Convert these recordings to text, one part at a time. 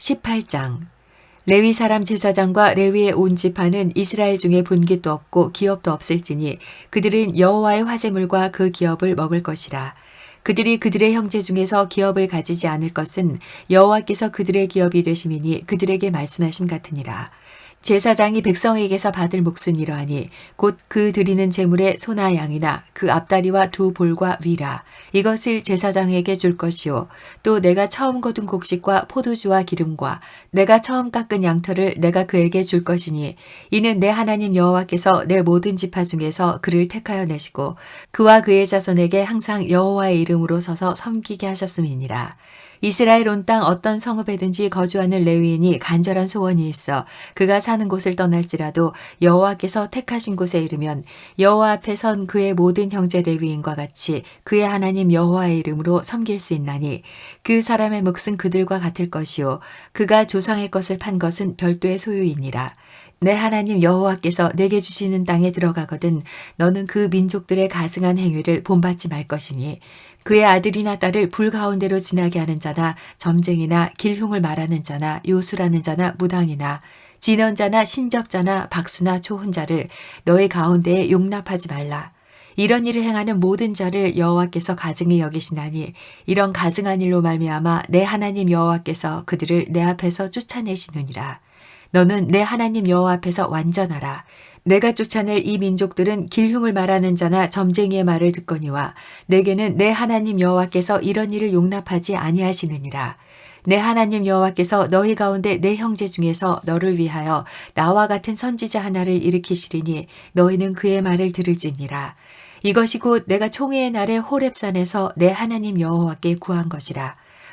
18장 레위 사람 제사장과 레위의 온 지파는 이스라엘 중에 분깃도 없고 기업도 없을지니 그들은 여호와의 화제물과 그 기업을 먹을 것이라. 그들이 그들의 형제 중에서 기업을 가지지 않을 것은 여호와께서 그들의 기업이 되심이니 그들에게 말씀하신 같으니라. 제사장이 백성에게서 받을 몫은 이러하니 곧 그 드리는 제물의 소나 양이나 그 앞다리와 두 볼과 위라. 이것을 제사장에게 줄 것이요. 또 내가 처음 거둔 곡식과 포도주와 기름과 내가 처음 깎은 양털을 내가 그에게 줄 것이니 이는 내 하나님 여호와께서 내 모든 지파 중에서 그를 택하여 내시고 그와 그의 자손에게 항상 여호와의 이름으로 서서 섬기게 하셨음이니라 이스라엘 온 땅 어떤 성읍에든지 거주하는 레위인이 간절한 소원이 있어 그가 사는 곳을 떠날지라도 여호와께서 택하신 곳에 이르면 여호와 앞에 선 그의 모든 형제 레위인과 같이 그의 하나님 여호와의 이름으로 섬길 수 있나니 그 사람의 몫은 그들과 같을 것이요 그가 조상의 것을 판 것은 별도의 소유이니라 내 하나님 여호와께서 내게 주시는 땅에 들어가거든 너는 그 민족들의 가증한 행위를 본받지 말 것이니 그의 아들이나 딸을 불 가운데로 지나게 하는 자나 점쟁이나 길흉을 말하는 자나 요술하는 자나 무당이나 진언자나 신접자나 박수나 초혼자를 너의 가운데에 용납하지 말라. 이런 일을 행하는 모든 자를 여호와께서 가증히 여기시나니 이런 가증한 일로 말미암아 내 하나님 여호와께서 그들을 내 앞에서 쫓아내시느니라. 너는 내 하나님 여호와 앞에서 완전하라. 내가 쫓아낼 이 민족들은 길흉을 말하는 자나 점쟁이의 말을 듣거니와 내게는 내 하나님 여호와께서 이런 일을 용납하지 아니하시느니라. 내 하나님 여호와께서 너희 가운데 내 형제 중에서 너를 위하여 나와 같은 선지자 하나를 일으키시리니 너희는 그의 말을 들을지니라. 이것이 곧 내가 총회의 날에 호렙산에서 내 하나님 여호와께 구한 것이라.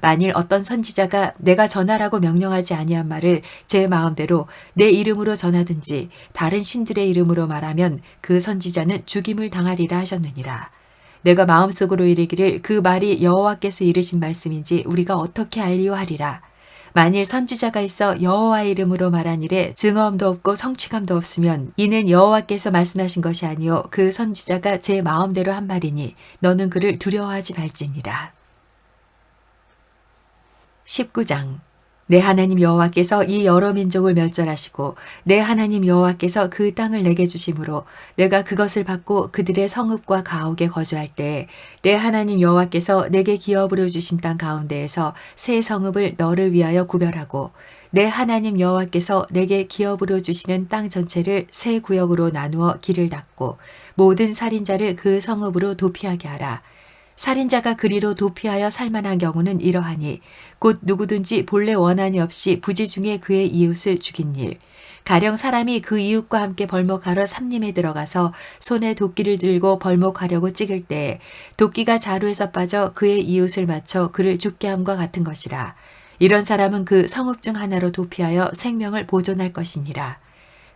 만일 어떤 선지자가 내가 전하라고 명령하지 아니한 말을 제 마음대로 내 이름으로 전하든지 다른 신들의 이름으로 말하면 그 선지자는 죽임을 당하리라 하셨느니라. 내가 마음속으로 이르기를 그 말이 여호와께서 이르신 말씀인지 우리가 어떻게 알리요 하리라. 만일 선지자가 있어 여호와의 이름으로 말한 일에 증언도 없고 성취감도 없으면 이는 여호와께서 말씀하신 것이 아니요 그 선지자가 제 마음대로 한 말이니 너는 그를 두려워하지 말지니라. 19장 내 하나님 여호와께서 이 여러 민족을 멸절하시고 내 하나님 여호와께서 그 땅을 내게 주심으로 내가 그것을 받고 그들의 성읍과 가옥에 거주할 때내 하나님 여호와께서 내게 기업으로 주신 땅 가운데에서 새 성읍을 너를 위하여 구별하고 내 하나님 여호와께서 내게 기업으로 주시는 땅 전체를 새 구역으로 나누어 길을 닫고 모든 살인자를 그 성읍으로 도피하게 하라. 살인자가 그리로 도피하여 살만한 경우는 이러하니 곧 누구든지 본래 원한이 없이 부지 중에 그의 이웃을 죽인 일. 가령 사람이 그 이웃과 함께 벌목하러 삼림에 들어가서 손에 도끼를 들고 벌목하려고 찍을 때 도끼가 자루에서 빠져 그의 이웃을 맞춰 그를 죽게 함과 같은 것이라. 이런 사람은 그 성읍 중 하나로 도피하여 생명을 보존할 것이니라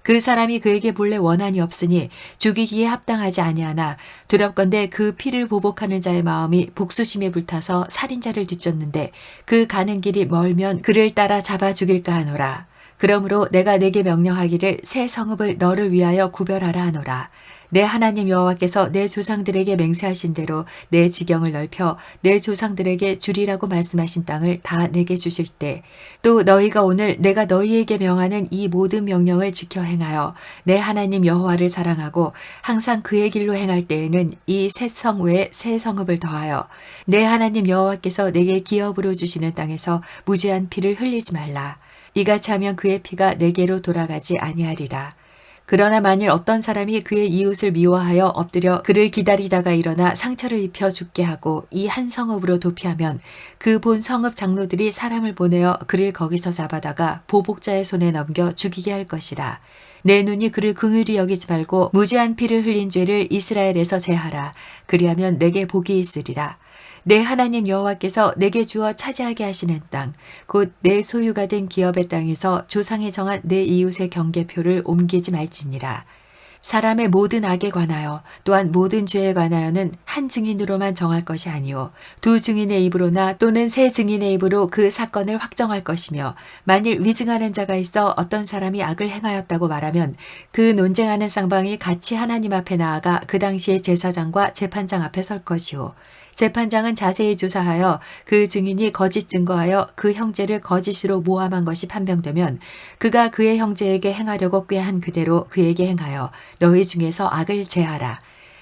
그 사람이 그에게 본래 원한이 없으니 죽이기에 합당하지 아니하나 두렵건대 그 피를 보복하는 자의 마음이 복수심에 불타서 살인자를 뒤쫓는데 그 가는 길이 멀면 그를 따라 잡아 죽일까 하노라. 그러므로 내가 내게 명령하기를 새 성읍을 너를 위하여 구별하라 하노라. 내 하나님 여호와께서 내 조상들에게 맹세하신 대로 내 지경을 넓혀 내 조상들에게 주리라고 말씀하신 땅을 다 내게 주실 때 또 너희가 오늘 내가 너희에게 명하는 이 모든 명령을 지켜 행하여 내 하나님 여호와를 사랑하고 항상 그의 길로 행할 때에는 이 새 성 외에 새 성읍을 더하여 내 하나님 여호와께서 내게 기업으로 주시는 땅에서 무죄한 피를 흘리지 말라. 이같이 하면 그의 피가 내게로 돌아가지 아니하리라. 그러나 만일 어떤 사람이 그의 이웃을 미워하여 엎드려 그를 기다리다가 일어나 상처를 입혀 죽게 하고 이 한 성읍으로 도피하면 그 본 성읍 장로들이 사람을 보내어 그를 거기서 잡아다가 보복자의 손에 넘겨 죽이게 할 것이라. 내 눈이 그를 긍휼히 여기지 말고 무지한 피를 흘린 죄를 이스라엘에서 제하라. 그리하면 내게 복이 있으리라. 내 하나님 여호와께서 내게 주어 차지하게 하시는 땅, 곧 내 소유가 된 기업의 땅에서 조상이 정한 내 이웃의 경계표를 옮기지 말지니라. 사람의 모든 악에 관하여 또한 모든 죄에 관하여는 한 증인으로만 정할 것이 아니요 두 증인의 입으로나 또는 세 증인의 입으로 그 사건을 확정할 것이며 만일 위증하는 자가 있어 어떤 사람이 악을 행하였다고 말하면 그 논쟁하는 쌍방이 같이 하나님 앞에 나아가 그 당시에 제사장과 재판장 앞에 설 것이요 재판장은 자세히 조사하여 그 증인이 거짓 증거하여 그 형제를 거짓으로 모함한 것이 판명되면 그가 그의 형제에게 행하려고 꾀한 그대로 그에게 행하여 너희 중에서 악을 제하라.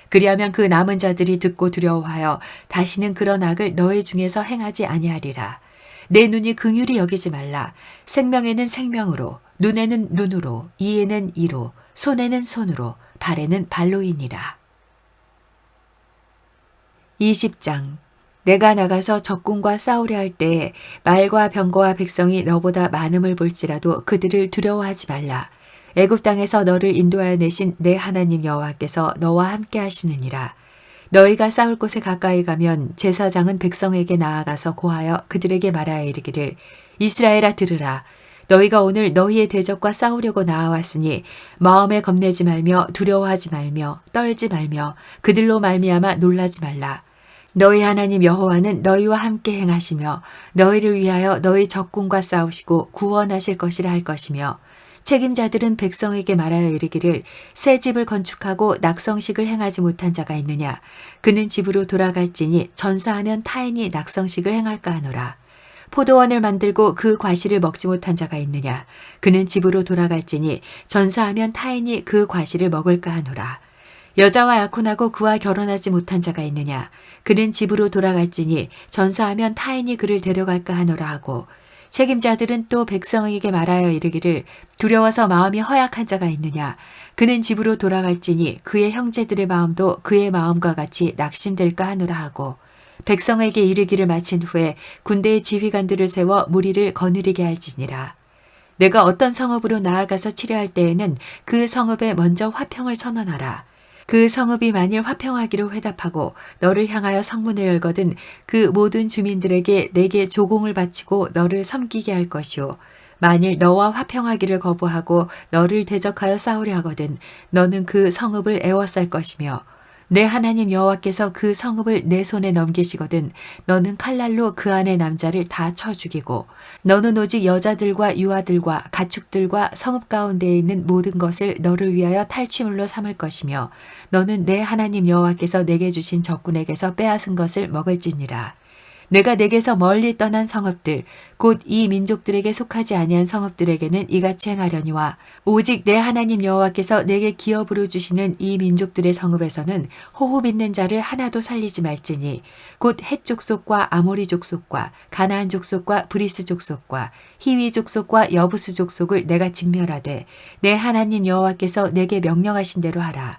그리하면 그 남은 자들이 듣고 두려워하여 다시는 그런 악을 너희 중에서 행하지 아니하리라. 내 눈이 긍휼히 여기지 말라. 생명에는 생명으로, 눈에는 눈으로, 이에는 이로, 손에는 손으로, 발에는 발로이니라. 20장 내가 나가서 적군과 싸우려 할 때에 말과 병거와 백성이 너보다 많음을 볼지라도 그들을 두려워하지 말라. 애굽 땅에서 너를 인도하여 내신 내 하나님 여호와께서 너와 함께 하시느니라. 너희가 싸울 곳에 가까이 가면 제사장은 백성에게 나아가서 고하여 그들에게 말하여 이르기를 이스라엘아 들으라. 너희가 오늘 너희의 대적과 싸우려고 나아왔으니 마음에 겁내지 말며 두려워하지 말며 떨지 말며 그들로 말미암아 놀라지 말라. 너희 하나님 여호와는 너희와 함께 행하시며 너희를 위하여 너희 적군과 싸우시고 구원하실 것이라 할 것이며 책임자들은 백성에게 말하여 이르기를 새 집을 건축하고 낙성식을 행하지 못한 자가 있느냐? 그는 집으로 돌아갈지니 전사하면 타인이 낙성식을 행할까 하노라. 포도원을 만들고 그 과실을 먹지 못한 자가 있느냐? 그는 집으로 돌아갈지니 전사하면 타인이 그 과실을 먹을까 하노라 여자와 약혼하고 그와 결혼하지 못한 자가 있느냐? 그는 집으로 돌아갈지니 전사하면 타인이 그를 데려갈까 하노라 하고 책임자들은 또 백성에게 말하여 이르기를 두려워서 마음이 허약한 자가 있느냐? 그는 집으로 돌아갈지니 그의 형제들의 마음도 그의 마음과 같이 낙심될까 하노라 하고 백성에게 이르기를 마친 후에 군대의 지휘관들을 세워 무리를 거느리게 할지니라. 내가 어떤 성읍으로 나아가서 치료할 때에는 그 성읍에 먼저 화평을 선언하라 그 성읍이 만일 화평하기로 회답하고 너를 향하여 성문을 열거든 그 모든 주민들에게 내게 조공을 바치고 너를 섬기게 할 것이요. 만일 너와 화평하기를 거부하고 너를 대적하여 싸우려 하거든 너는 그 성읍을 애워쌀 것이며 내 하나님 여호와께서 그 성읍을 내 손에 넘기시거든 너는 칼날로 그 안의 남자를 다 쳐 죽이고 너는 오직 여자들과 유아들과 가축들과 성읍 가운데에 있는 모든 것을 너를 위하여 탈취물로 삼을 것이며 너는 내 하나님 여호와께서 내게 주신 적군에게서 빼앗은 것을 먹을지니라 내가 내게서 멀리 떠난 성읍들 곧 이 민족들에게 속하지 아니한 성읍들에게는 이같이 행하려니와 오직 내 하나님 여호와께서 내게 기업으로 주시는 이 민족들의 성읍에서는 호흡 있는 자를 하나도 살리지 말지니 곧 헷 족속과 아모리 족속과 가나안 족속과 브리스 족속과 히위 족속과 여부수 족속을 내가 진멸하되 내 하나님 여호와께서 내게 명령하신 대로 하라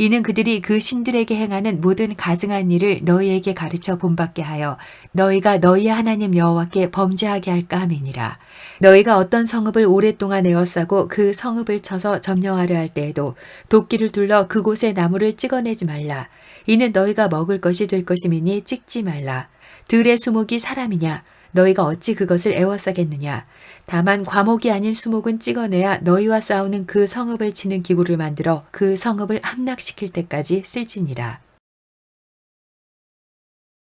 이는 그들이 그 신들에게 행하는 모든 가증한 일을 너희에게 가르쳐 본받게 하여 너희가 너희 하나님 여호와께 범죄하게 할까 함이니라. 너희가 어떤 성읍을 오랫동안 에워싸고 그 성읍을 쳐서 점령하려 할 때에도 도끼를 둘러 그곳의 나무를 찍어내지 말라. 이는 너희가 먹을 것이 될 것임이니 찍지 말라. 들의 수목이 사람이냐? 너희가 어찌 그것을 애워싸겠느냐? 다만 과목이 아닌 수목은 찍어내야 너희와 싸우는 그 성읍을 치는 기구를 만들어 그 성읍을 함락시킬 때까지 쓸지니라.